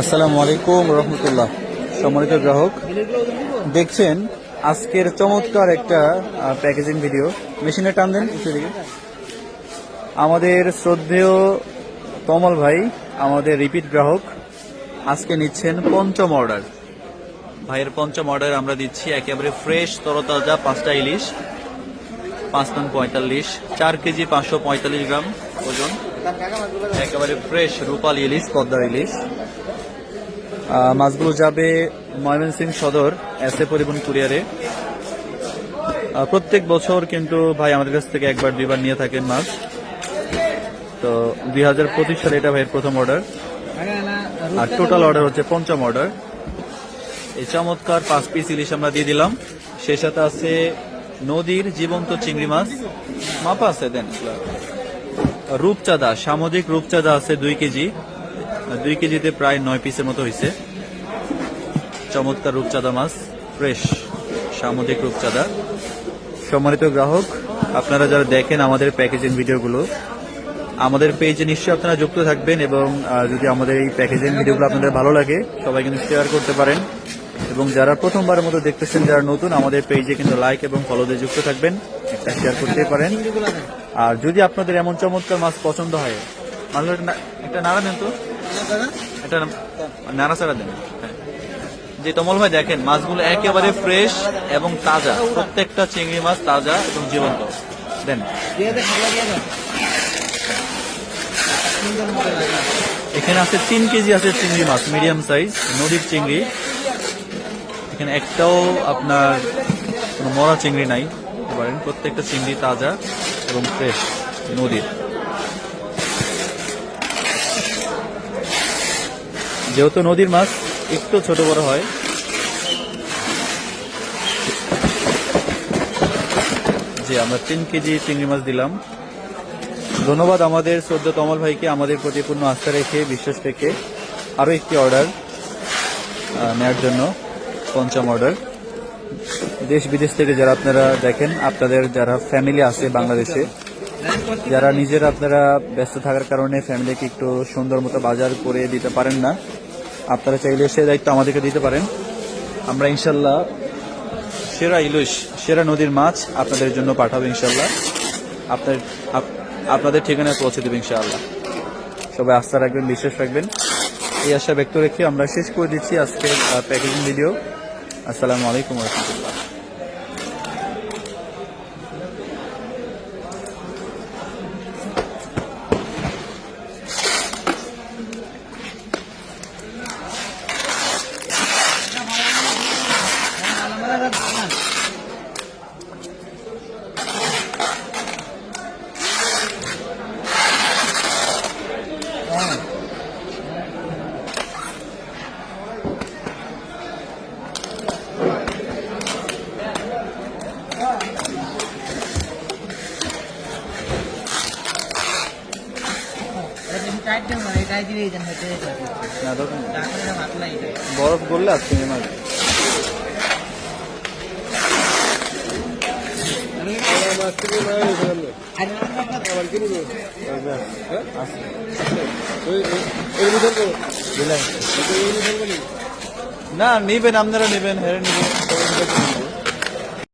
আসসালামু আলাইকুম রহমতুল্লাহ। সম্মানিত গ্রাহক, দেখছেন আজকের চমৎকার একটা প্যাকেজিং ভিডিও মেশিনে টান দেন আমাদের শ্রদ্ধেয় তমল ভাই, আমাদের রিপিট গ্রাহক, আজকে নিচ্ছেন পঞ্চম অর্ডার ভাইয়ের পঞ্চম অর্ডার আমরা দিচ্ছি একেবারে ফ্রেশ তরতাজা পাঁচটা ইলিশ, পাঁচ নং পঁয়তাল্লিশ, চার কেজি পাঁচশো পঁয়তাল্লিশ গ্রাম ওজন। একেবারে ফ্রেশ রূপাল ইলিশ, পদ্মার ইলিশ। মাছগুলো যাবে ময়মনসিং সদর এস এ পরিবহন কুরিয়ারে। প্রত্যেক বছর কিন্তু ভাই আমাদের কাছ থেকে একবার, দুইবার নিয়ে থাকেন মাছ। তো দুই হাজার পঁচিশ সালে এটা ভাইয়ের প্রথম অর্ডার আর টোটাল অর্ডার হচ্ছে পঞ্চম অর্ডার এই চমৎকার পাঁচ পিস ইলিশ আমরা দিয়ে দিলাম। সেই সাথে আছে নদীর জীবন্ত চিংড়ি মাছ। মাপা আছে দেন। রূপচাঁদা, সামুদ্রিক রূপচাঁদা আছে দুই কেজি। দুই কেজিতে প্রায় নয় পিসের মতো হয়েছে চমৎকার রূপচাঁদা মাছ, ফ্রেশ, সামুদ্রিক রূপচাঁদা। সম্মানিত গ্রাহক, আপনারা যারা দেখেন আমাদের প্যাকেজিং ভিডিওগুলো, আমাদের পেজে নিশ্চয়ই আপনারা যুক্ত থাকবেন এবং যদি আমাদের এই প্যাকেজিং ভিডিওগুলো আপনাদের ভালো লাগে, সবাই কিন্তু শেয়ার করতে পারেন। এবং যারা প্রথমবারের মতো দেখতেছেন, যারা নতুন, আমাদের পেজে কিন্তু লাইক এবং ফলো দিয়ে যুক্ত থাকবেন, একটা শেয়ার করতে পারেন। আর যদি আপনাদের এমন চমৎকার মাছ পছন্দ হয় মাছগুলো একটা নাড়া দেন তো। নাড়াচাড়া দেন। যে তমল ভাই দেখেন, মাছগুলো একেবারে ফ্রেশ এবং তাজা। প্রত্যেকটা চিংড়ি মাছ তাজা এবং জীবন্ত। দেন। এখানে আছে তিন কেজি আছে চিংড়ি মাছ মিডিয়াম সাইজ নদীর চিংড়ি। এখানে একটাও আপনার কোনো মরা চিংড়ি নাই। প্রত্যেকটা চিংড়ি তাজা এবং ফ্রেশ নদীর। যেহেতু নদীর মাছ একটু ছোট বড় হয়। যে আমরা তিন কেজি চিংড়ি মাছ দিলাম। ধন্যবাদ আমাদের শ্রদ্ধা তমল ভাইকে আমাদের প্রতি পূর্ণ আস্থা রেখে বিশ্বাস রেখে আরও একটি অর্ডার নেওয়ার জন্য, পঞ্চম অর্ডার। দেশ বিদেশ থেকে যারা আপনারা দেখেন, আপনাদের যারা ফ্যামিলি আছে বাংলাদেশে, যারা নিজেরা আপনারা ব্যস্ত থাকার কারণে ফ্যামিলিকে একটু সুন্দর মতো বাজার করে দিতে পারেন না আপনারা চাইলে সে দায়িত্ব আমাদেরকে দিতে পারেন। আমরা ইনশাল্লাহ সেরা ইলুশ, সেরা নদীর মাছ আপনাদের জন্য পাঠাবো ইনশাল্লাহ। আপনার, আপ- আপনাদের ঠিকানায় পৌঁছে দেবে ইনশাআল্লাহ। সবাই আস্থা রাখবেন, বিশ্বাস রাখবেন। এই আশা ব্যক্ত রেখে আমরা শেষ করে দিচ্ছি আজকের প্যাকেজিং ভিডিও আসসালামু আলাইকুম রহমতুল্লাহ। বরফ করলে আজকে নেই না নিবেন আপনারা নেবেন হেরে নিবেন।